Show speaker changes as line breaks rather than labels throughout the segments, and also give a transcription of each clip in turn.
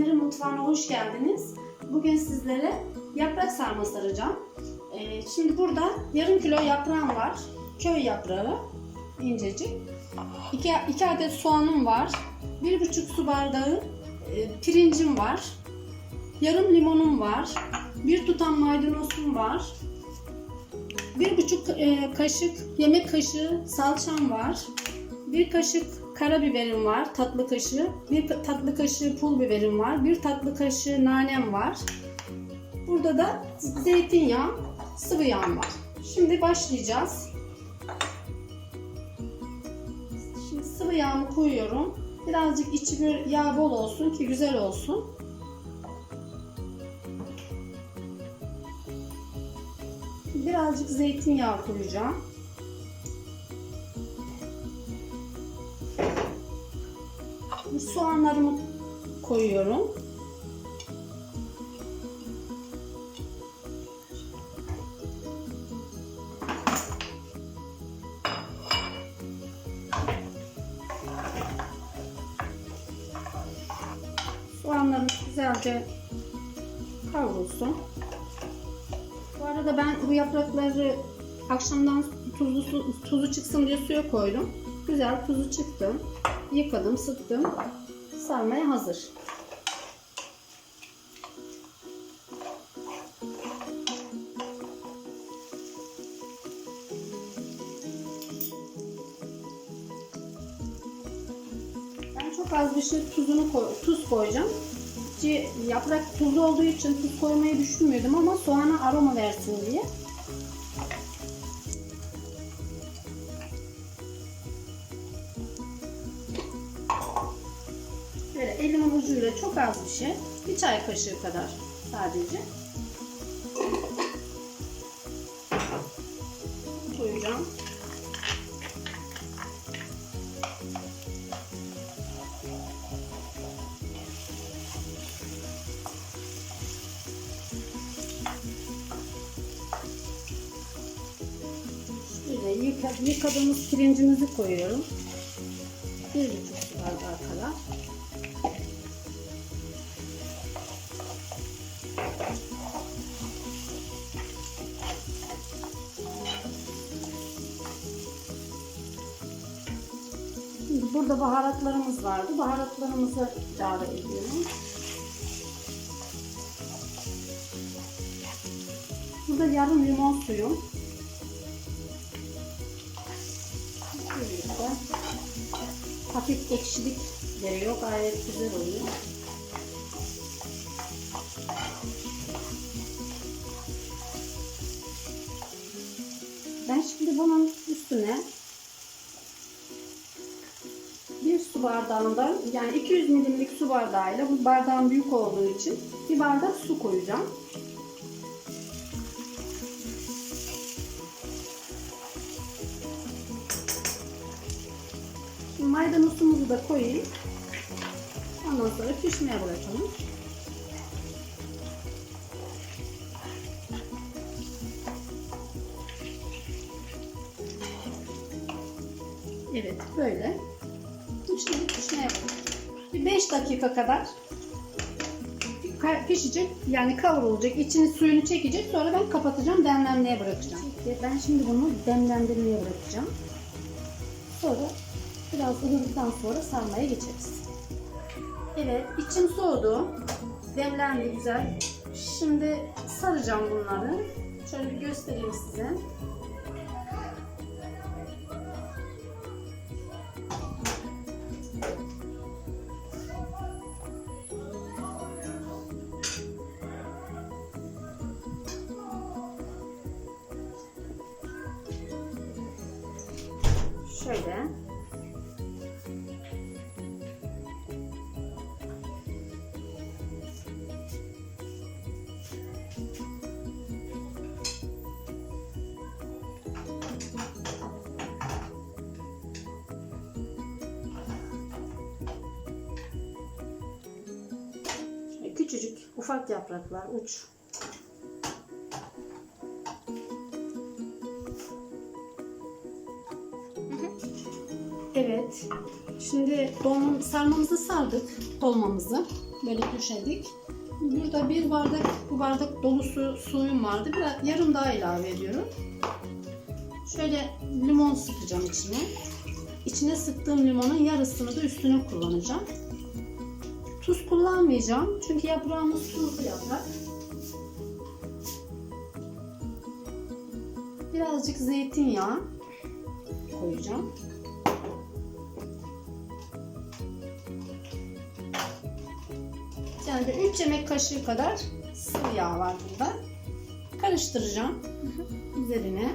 Esmer'in mutfağına hoş geldiniz. Bugün sizlere yaprak sarma saracağım. Ee, şimdi burada yarım kilo yaprağım var. Köy yaprağı, incecik. 2, 2 adet soğanım var. 1,5 su bardağı e, pirincim var. Yarım limonum var. Bir tutam maydanozum var. Bir buçuk e, kaşık yemek kaşığı salçam var. Bir kaşık karabiberim var, tatlı kaşığı. Bir tatlı kaşığı pul biberim var. Bir tatlı kaşığı nanem var. Burada da zeytinyağı, sıvı yağım var. Şimdi başlayacağız. Şimdi sıvı yağımı koyuyorum. Birazcık içi bir yağ bol olsun ki güzel olsun. Birazcık zeytinyağı koyacağım. Soğanlarımı koyuyorum. Soğanlarım güzelce kavrulsun. Bu arada ben bu yaprakları akşamdan tuzlu tuzu çıksın diye suya koydum. Güzel tuzu çıktı. Yıkadım, sıktım. Sarmaya hazır. Ben çok az bir şey tuzunu koy, tuz koyacağım. Yaprak tuzlu olduğu için tuz koymayı düşünmüyordum ama soğana aroma versin diye. Ucuyla çok az bir şey. Bir çay kaşığı kadar sadece. Koyacağım. Yıkadığımız pirincimizi koyuyorum. Bir buçuk su bardağı kadar. Burada baharatlarımız vardı. Baharatlarımızı ilave ediyorum. Burada yarım limon suyu. Birlikte hafif ekşilik veriyor. Gayet güzel oluyor. Ben şimdi bunun üstüne bardağından yani 200 milimlik su bardağıyla bu bardağın büyük olduğu için bir bardak su koyacağım. Şimdi maydanozumuzu da koyayım. Ondan sonra pişmeye bırakalım. Evet böyle. Şimdi pişmeye. Bir 5 dakika kadar pişecek yani kavrulacak içini suyunu çekecek sonra ben kapatacağım demlenmeye bırakacağım. Ben şimdi bunu demlendirmeye bırakacağım. Sonra biraz ılıdıktan sonra sarmaya geçeriz. Evet içim soğudu. Demlendi güzel. Şimdi saracağım bunları. Şöyle bir göstereyim size. Şöyle. Küçücük ufak yapraklar uç. Evet. Şimdi dolma, sarmamızı sardık dolmamızı. böyle döşedik. Burada bir bardak, bu bardak dolusu suyum vardı. Biraz yarım daha ilave ediyorum. Şöyle limon sıkacağım içine. İçine sıktığım limonun yarısını da üstüne kullanacağım. Tuz kullanmayacağım. Çünkü yaprağımız tuzlu yaprak. Birazcık zeytinyağı koyacağım. Yani 3 yemek kaşığı kadar sıvı yağ var burada. Karıştıracağım üzerine.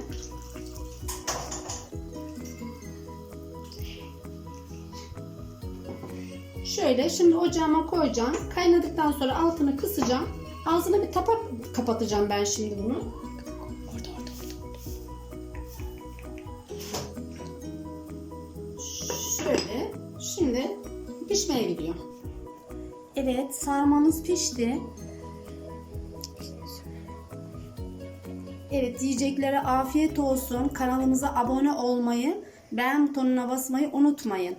Şöyle şimdi ocağıma koyacağım. Kaynadıktan sonra altını kısacağım. Ağzına bir tapak kapatacağım ben şimdi bunu.
Orada orada.
Şöyle. Şimdi pişmeye gidiyor. Evet sarmamız pişti. Evet yiyeceklere afiyet olsun. Kanalımıza abone olmayı, beğen butonuna basmayı unutmayın.